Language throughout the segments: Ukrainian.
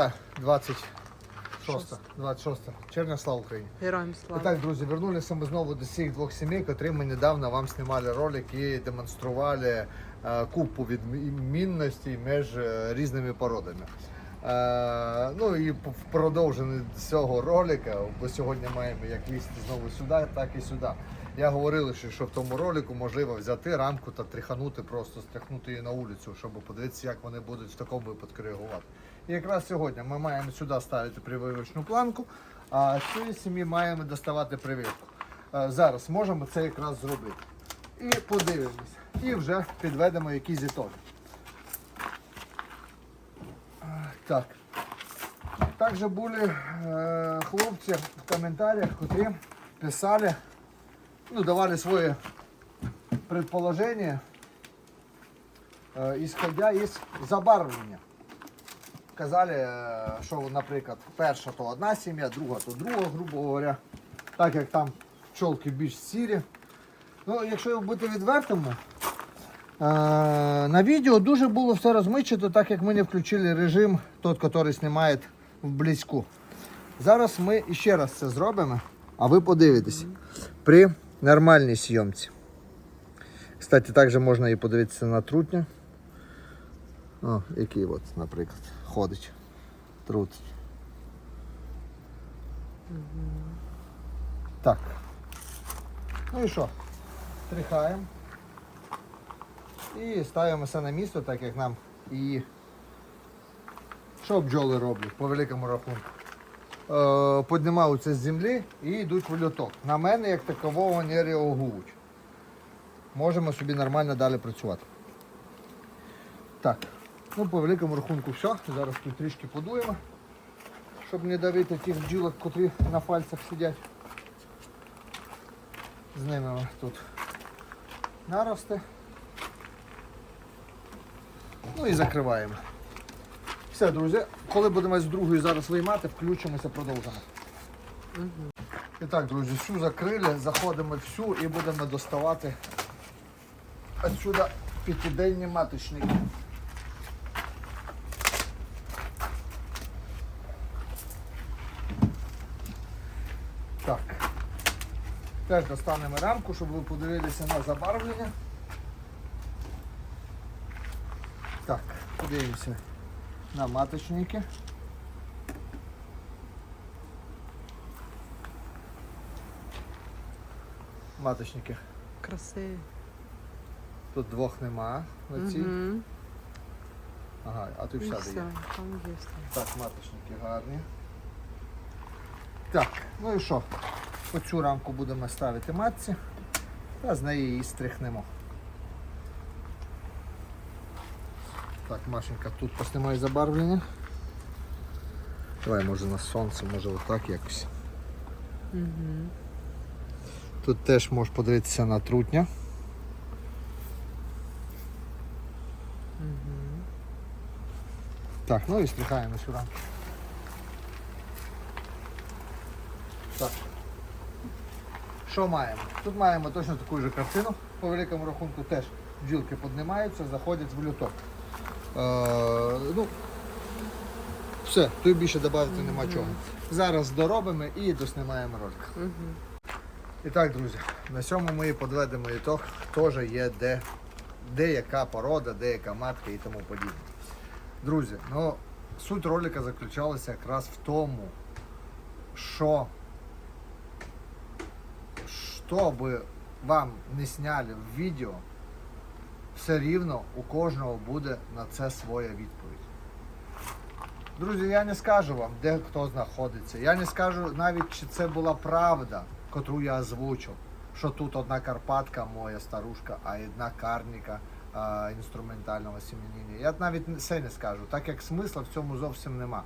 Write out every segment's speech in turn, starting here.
Друзі, 26, 26 червня, слава Україні. Героям І слава. так, друзі, вернулися ми знову до цих двох сімей, котрі ми недавно вам знімали ролик і демонстрували е, купу відмінностей між е, різними породами. Е, ну і в продовження цього ролика, бо сьогодні маємо як лізти знову сюди, так і сюди. Я говорив, що, в тому ролику можливо взяти рамку та тряханути, просто стряхнути її на вулицю, щоб подивитися, як вони будуть в такому випадку реагувати. Якраз сьогодні ми маємо сюди ставити прививочну планку, а з цієї сім'ї маємо доставати прививку. Е, Зараз можемо це якраз зробити. І подивимось. І вже підведемо якісь ітоги. Так. Також були е, хлопці в коментарях, котрі писали, ну, давали свої предположення, е, исходя із забарвлення. Казали, е, що, наприклад, перша то одна сім'я, друга то друга, грубо говоря. Так як там пчолки більш сірі. Ну, якщо бути відвертими, е, на відео дуже було все розмичено, так як ми не включили режим, той, який знімає вблизьку. Зараз ми ще раз це зробимо, а ви подивитесь при нормальній зйомці. Кстати, також можна і подивитися на трутню. О, який от, наприклад, ходить. Трутень. Так. Ну і що? Трихаємо. І ставимо все на місце, так як нам і що бджоли роблять по великому рахунку. Е, піднімаються з землі і йдуть в льоток. На мене як такового не реагують. Можемо собі нормально далі працювати. Так, ну по великому рахунку все. Зараз тут трішки подуємо, щоб не давити тих бджілок, котрі на пальцях сидять. З ними тут нарости. Ну і закриваємо. Все, друзі, коли будемо з другої зараз виймати, включимося, продовжимо. І так, друзі, всю закрили, заходимо всю і будемо доставати отсюда п'ятиденні маточники. Так. Теж достанемо рамку, щоб ви подивилися на забарвлення. Так, подивимося на маточники. Маточники. Красиві. Тут двох нема на цій. Мгм. Ага, а тут вся все, є. там є. Так, маточники гарні. Так, ну і що? Оцю рамку будемо ставити матці, та з неї її стрихнемо. Так, Машенька, тут поснімай забарвлення. Давай, може на сонце, може отак якось. Угу. Тут теж можеш подивитися на трутня. Так, ну і стрихаємо сюди. Так. Що маємо? Тут маємо точно таку ж картину. По великому рахунку теж бджілки піднімаються, заходять в люток. Е, ну, все, тут більше додати нема чого. Зараз доробимо і доснімаємо ролик. Угу. І так, друзі, на цьому ми і підведемо ітог, хто же є де, де яка порода, де яка матка і тому подібне. Друзі, ну суть ролика заключалася якраз в тому, що що би вам не сняли в відео, все рівно у кожного буде на це своя відповідь. Друзі, я не скажу вам, де хто знаходиться. Я не скажу навіть, чи це була правда, котру я озвучив, що тут одна Карпатка моя старушка, а одна карніка а, інструментального сім'яніння. Я навіть це не скажу, так як смисла в цьому зовсім нема.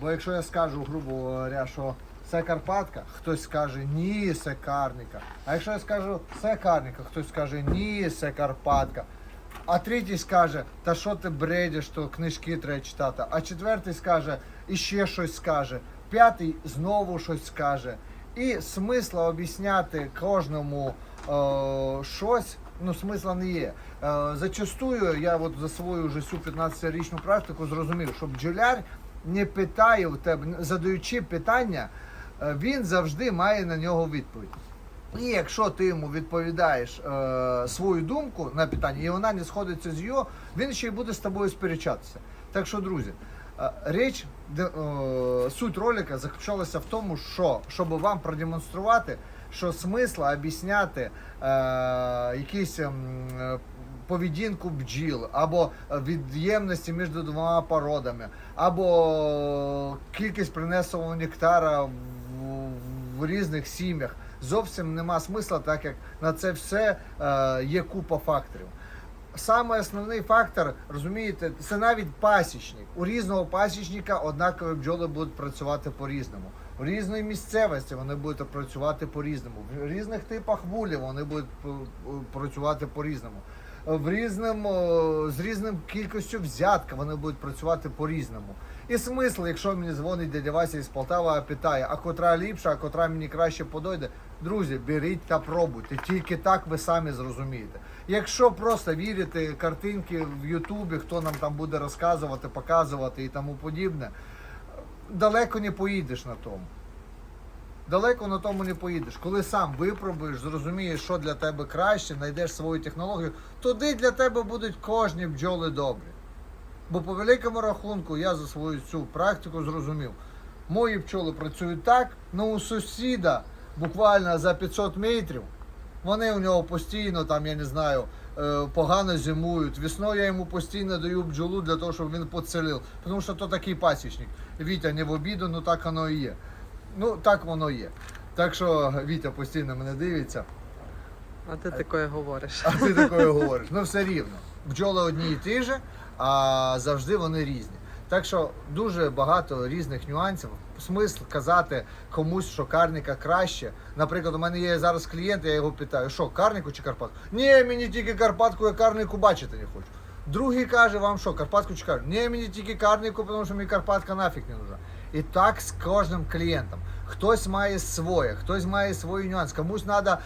Бо якщо я скажу, грубо говоря, що це Карпатка, хтось скаже ні, це карніка. А якщо я скажу це карніка, хтось скаже ні, це Карпатка. А третій скаже, та що ти бредиш, то книжки треба читати. А четвертий скаже, і ще щось скаже. П'ятий знову щось скаже. І смисла об'ясняти кожному е, щось ну, смисла не є. Е, зачастую я от за свою вже всю 15-річну практику зрозумів, що бджоляр не питає у тебе, задаючи питання, він завжди має на нього відповідь. І якщо ти йому відповідаєш е, свою думку на питання, і вона не сходиться з його, він ще й буде з тобою сперечатися. Так що, друзі, е, річ, е, суть ролика заключалася в тому, що щоб вам продемонструвати, що смисла об'ясняти е, якісь е, поведінку бджіл, або від'ємності між двома породами, або кількість принесеного нектара в, різних сім'ях. Зовсім нема смисла, так як на це все е, є купа факторів. Саме основний фактор, розумієте, це навіть пасічник. У різного пасічника однакові бджоли будуть працювати по-різному. У різної місцевості вони будуть працювати по-різному. В різних типах вулів вони будуть працювати по-різному. В різному, з різним кількістю взятка вони будуть працювати по-різному. І смисл, якщо мені дзвонить дядя Вася із Полтава, питає, а котра ліпша, а котра мені краще подойде. Друзі, беріть та пробуйте. Тільки так ви самі зрозумієте. Якщо просто вірити картинки в Ютубі, хто нам там буде розказувати, показувати і тому подібне, далеко не поїдеш на тому. Далеко на тому не поїдеш. Коли сам випробуєш, зрозумієш, що для тебе краще, знайдеш свою технологію, тоді для тебе будуть кожні бджоли добрі. Бо по великому рахунку я за свою цю практику зрозумів. Мої пчоли працюють так, ну у сусіда буквально за 500 метрів. Вони у нього постійно, там, я не знаю, е, погано зимують. Весною я йому постійно даю бджолу для того, щоб він поцелив. Тому що то такий пасічник. Вітя не в обіду, ну так воно і є. Ну, так воно є. Так що Вітя постійно мене дивиться. А ти таке говориш. А ти такое говориш. Ну все рівно. Бджоли одні і ті ж, а завжди вони різні. Так що дуже багато різних нюансів. Смисл казати комусь, що карника краще. Наприклад, у мене є зараз клієнт, я його питаю, що карнику чи Карпатку? Ні, мені тільки Карпатку, я карнику бачити не хочу. Другий каже вам, що Карпатку чи Карпатку? Ні, мені тільки карнику, тому що мені Карпатка нафіг не нужна. І так з кожним клієнтом. Хтось має своє, хтось має свій нюанс. Комусь треба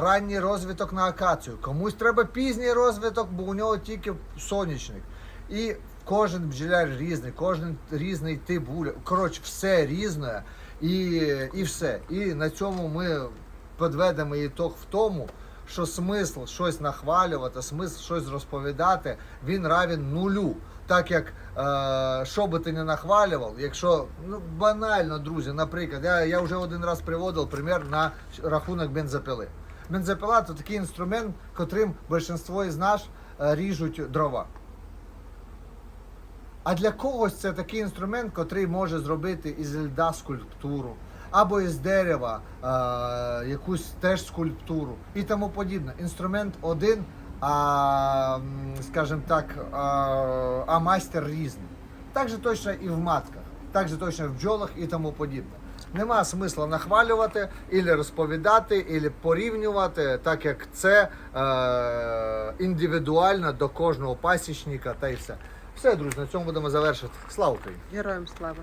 ранній розвиток на акацію, комусь треба пізній розвиток, бо у нього тільки сонячник. І кожен бджоляр різний, кожен різний тип вуля. Коротше, все різне і, і все. І на цьому ми підведемо ітог в тому, що смисл щось нахвалювати, смисл щось розповідати, він равен нулю. Так як е, що би ти не нахвалював, якщо ну банально, друзі, наприклад, я, я вже один раз приводив примір на рахунок бензопили. Бензопила це такий інструмент, котрим більшість із нас е, ріжуть дрова. А для когось це такий інструмент, котрий може зробити із льда скульптуру, або із дерева е, якусь теж скульптуру і тому подібне. Інструмент один, а скажімо так, а, а майстер різний. Так же точно і в матках, так же точно в бджолах і тому подібне. Нема смисла нахвалювати, ілі розповідати, ілі порівнювати, так як це е, індивідуально до кожного пасічника та й все. Все, друзі, на цьому будемо завершити. Слава Україні! Героям слава.